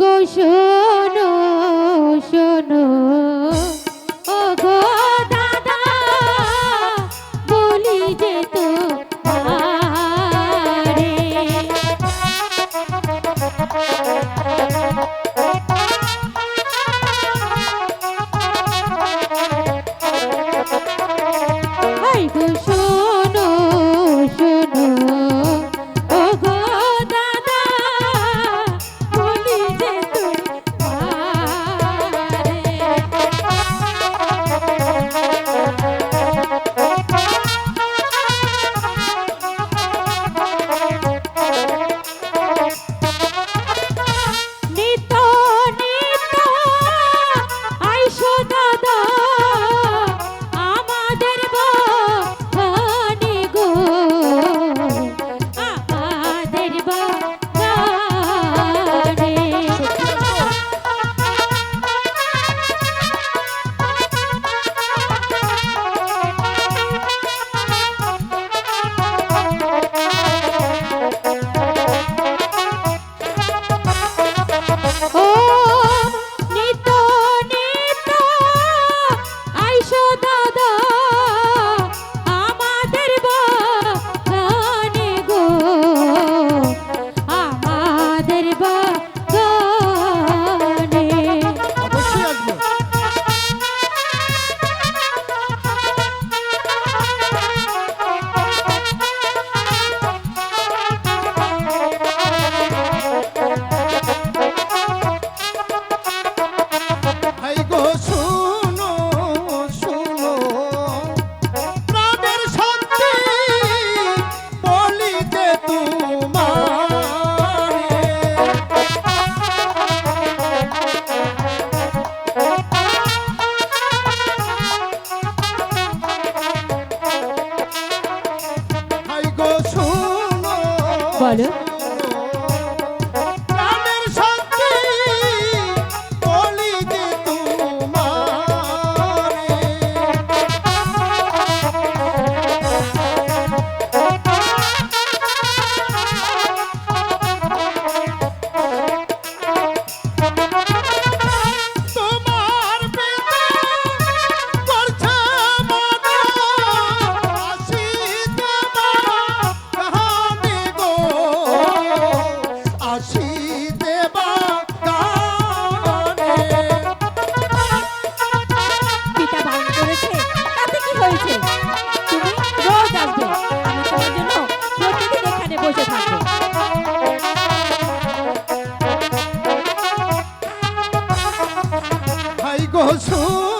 গো শোনো শোনো। ও গো দাদা বলি যে তো গো দাদা। Hali. বসু